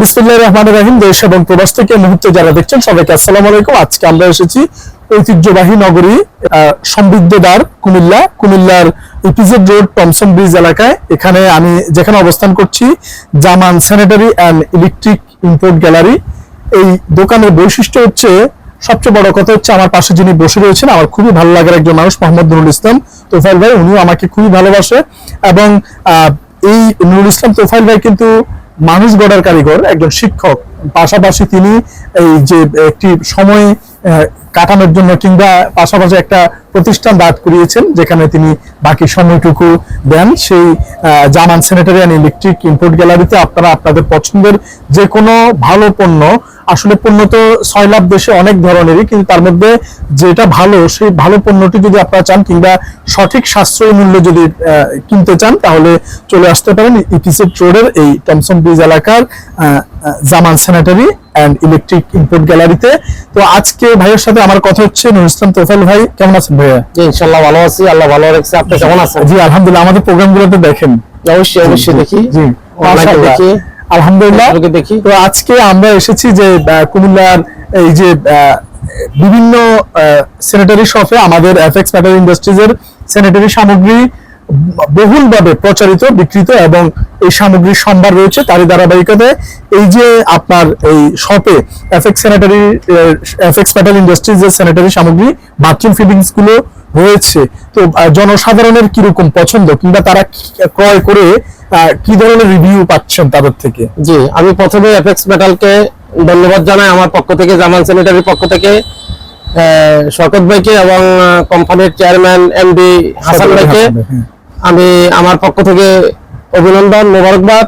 বিসমুল্লাহ রহমান রাহিম দেশ এবং প্রবাস থেকে মুহূর্তে যারা দেখছেন সবাইকে আসসালামু আলাইকুম। আজকে আমরা এসেছি ঐতিহ্যবাহী নগরী আহ, সমৃদ্ধদ্বার কুমিল্লা। কুমিল্লার ইপিজেড রোড টমসন ব্রিজ এলাকায়। এখানে আমি যেখানে অবস্থান করছি Zaman sanitary and electric import gallery. এই দোকানের বৈশিষ্ট্য হচ্ছে সবচেয়ে বড় কথা হচ্ছে আমার পাশে যিনি বসে রয়েছেন আমার খুবই ভালো লাগার একজন মানুষ মোহাম্মদ নুরুল ইসলাম তোফাইল ভাই। উনিও আমাকে খুবই ভালোবাসে এবং এই নুরুল ইসলাম তোফাইল ভাই কিন্তু মানুষ গড়ার কারিগর, একজন শিক্ষক। পাশাপাশি তিনি এই যে একটি সময় কাটানোর জন্য কিংবা পাশাপাশি একটা প্রতিষ্ঠান দাঁড় করিয়েছেন, যেখানে তিনি বাকি সময়টুকু দেন। সেই Zaman sanitary and electric import গ্যালারিতে আপনারা আপনাদের পছন্দের যে কোনো ভালো পণ্য আসলে পণ্য তো ছয় লাভ দেশে অনেক ধরনেরই কিন্তু তার মধ্যে যেটা ভালো সেই ভালো পণ্যটি যদি আপনারা চান কিংবা সঠিক সাশ্রয়ী মূল্য যদি কিনতে চান তাহলে চলে আসতে পারেন ইটিসেট রোডের এই টমসন ব্রিজ এলাকার Zaman sanitary and electric import গ্যালারিতে। তো আজকে ভাইয়ের সাথে আমার কথা হচ্ছে নুর ইসলাম তোফাইল ভাই কেমন আছেন ভাইয়া? জি ইনশাল্লাহ ভালো আছি আল্লাহ ভালো রাখছে। আপনি কেমন আছেন? জি আলহামদুলিল্লাহ আমাদের প্রোগ্রামগুলোতে দেখেন। অবশ্যই অবশ্যই দেখি। জি। দেখি। আলহামদুলিল্লাহ। দেখি। তো আজকে আমরা এসেছি যে কুমিল্লার এই যে বিভিন্ন স্যানিটারি শপে আমাদের এফএক্স ম্যাটার ইন্ডাস্ট্রিজ এর স্যানিটারি সামগ্রী বহুলভাবে প্রচারিত বিক্রিত এবং এই সামগ্রীর সম্ভার রয়েছে তারই ধারাবাহিকতায়। এই যে আপনার এই শপে FX sanitary FX metal industries এর স্যানিটারি সামগ্রী বাথরুম ফিটিংসগুলো রয়েছে তো জনসাধারণের কীরকম পছন্দ কিংবা তারা ক্রয় করে কি ধরনের রিভিউ পাচ্ছেন তাদের থেকে? জি আমি প্রথমে এফএক্স মেটালকে ধন্যবাদ জানাই আমার পক্ষ থেকে জামান স্যানিটারির পক্ষ থেকে। আহ, শওকত ভাইকে এবং কোম্পানির চেয়ারম্যান এমডি হাসান ভাইকে। হ্যাঁ। আমি আমার পক্ষ থেকে অভিনন্দন মোবারকবাদ।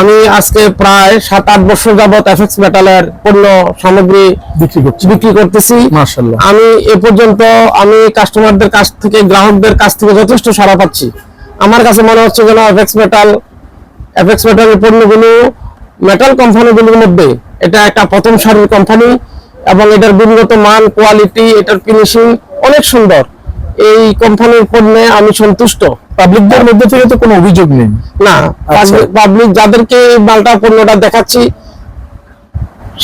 আমি আজকে প্রায় সাত আট বছর যাবত এফএক্স মেটালের পণ্য সামগ্রী বিক্রি করছি। বিক্রি করতেছি। আমি এ পর্যন্ত আমি কাস্টমারদের কাছ থেকে গ্রাহকদের কাছ থেকে যথেষ্ট সাড়া পাচ্ছি। আমার কাছে মনে হচ্ছে যেন এফএক্স মেটাল এফএক্স মেটালের পণ্যগুলো মেটাল কোম্পানিগুলোর মধ্যে এটা একটা প্রথম সারির কোম্পানি এবং এটার গুণগত মান কোয়ালিটি এটার ফিনিশিং অনেক সুন্দর। এই কোম্পানির পণ্যে আমি সন্তুষ্ট। পাবলিকদের মধ্যে থেকে তো কোনো অভিযোগ নেই। না আচ্ছা। পাবলিক যাদেরকে এই মালটা পণ্যটা দেখাচ্ছি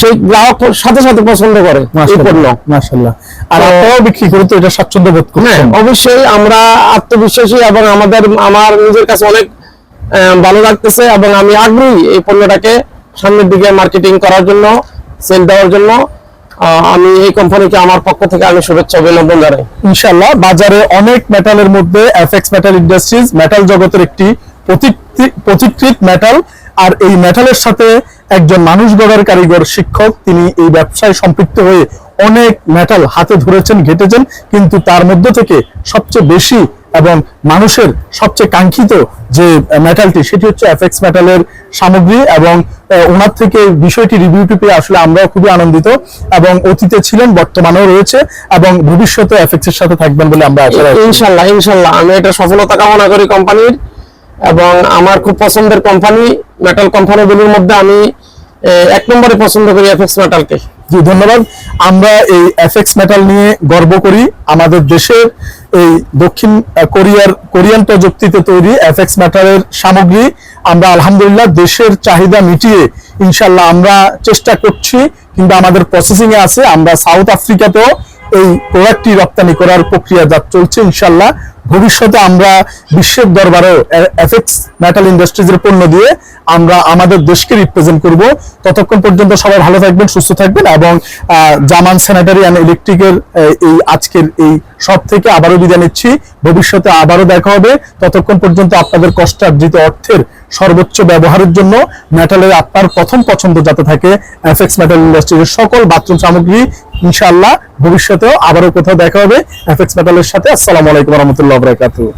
সেই গ্রাহক সাথে সাথে পছন্দ করে এই পণ্য। মার্শাল্লাহ আর আপনারাও বিক্রি করে তো এটা স্বাচ্ছন্দ্য বোধ হ্যাঁ করছেন অবশ্যই আমরা আত্মবিশ্বাসী এবং আমাদের আমার নিজের কাছে অনেক ভালো লাগতেছে এবং আমি আগ্রহী এই পণ্যটাকে সামনের দিকে মার্কেটিং করার জন্য সেল দেওয়ার জন্য। আমি এই কোম্পানিকে আমার পক্ষ থেকে আমি শুভেচ্ছা অভিনন্দন জানাই। ইনশাল্লাহ বাজারে অনেক মেটালের মধ্যে এফএক্স মেটাল ইন্ডাস্ট্রিজ মেটাল জগতের একটি পথিকৃত মেটাল আর এই মেটালের সাথে একজন মানুষ গড়ার কারিগর শিক্ষক, তিনি এই ব্যবসায় সম্পৃক্ত হয়ে অনেক মেটাল হাতে ধরেছেন, ঘেটেছেন, কিন্তু তার মধ্য থেকে সবচেয়ে বেশি এবং মানুষের সবচেয়ে কাঙ্ক্ষিত যে মেটালটি সেটি হচ্ছে এফএক্স মেটালের সামগ্রী এবং ওনার থেকে বিষয়টি রিভিউটি পেয়ে আসলে আমরাও খুবই আনন্দিত এবং অতীতে ছিলেন, বর্তমানেও রয়েছে এবং ভবিষ্যতে এফএক্স এর সাথে থাকবেন বলে আমরা আশা রাখি ইনশাল্লাহ ইনশাল্লাহ। আমি এটা সফলতা কামনা করি কোম্পানির এবং আমার খুব পছন্দের কোম্পানি মেটাল কোম্পানিগুলির মধ্যে আমি এক নম্বরে পছন্দ করি এফএক্স মেটালকে জি, ধন্যবাদ। আমরা এই এফএক্স মেটাল নিয়ে গর্ব করি। আমাদের দেশের এই দক্ষিণ কোরিয়ার, কোরিয়ান প্রযুক্তিতে তৈরি এফএক্স মেটালের সামগ্রী, আমরা আলহামদুলিল্লাহ দেশের চাহিদা মিটিয়ে ইনশাল্লাহ আমরা চেষ্টা করছি কিংবা আমাদের প্রসেসিং এ আছে। আমরা সাউথ আফ্রিকাতেও এই প্রোডাক্টটি রপ্তানি করার প্রক্রিয়া যা চলছে ইনশাল্লাহ। ভবিষ্যতে আমরা বিশ্বের দরবারেও এফএক্স মেটাল ইন্ডাস্ট্রিজের পণ্য দিয়ে আমরা আমাদের দেশকে রিপ্রেজেন্ট করব। ততক্ষণ পর্যন্ত সবাই ভালো থাকবেন, সুস্থ থাকবেন এবং জামান স্যানিটারি অ্যান্ড ইলেকট্রিকের এই আজকের এই সব থেকে আবারও বিদায় নিচ্ছি। ভবিষ্যতে আবারও দেখা হবে। ততক্ষণ পর্যন্ত আপনাদের কষ্ট কষ্টার্জিত অর্থের সর্বোচ্চ ব্যবহারের জন্য মেটালের আপনার প্রথম পছন্দ যাতে থাকে এফএক্স মেটাল ইন্ডাস্ট্রির সকল বাথরুম সামগ্রী। ইনশাআল্লাহ ভবিষ্যতেও আবারও কোথাও দেখা হবে। এফএক্স মেটালের সাথে। আসসালামু আলাইকুম রহমতুল্লাহ। wabarakatuh.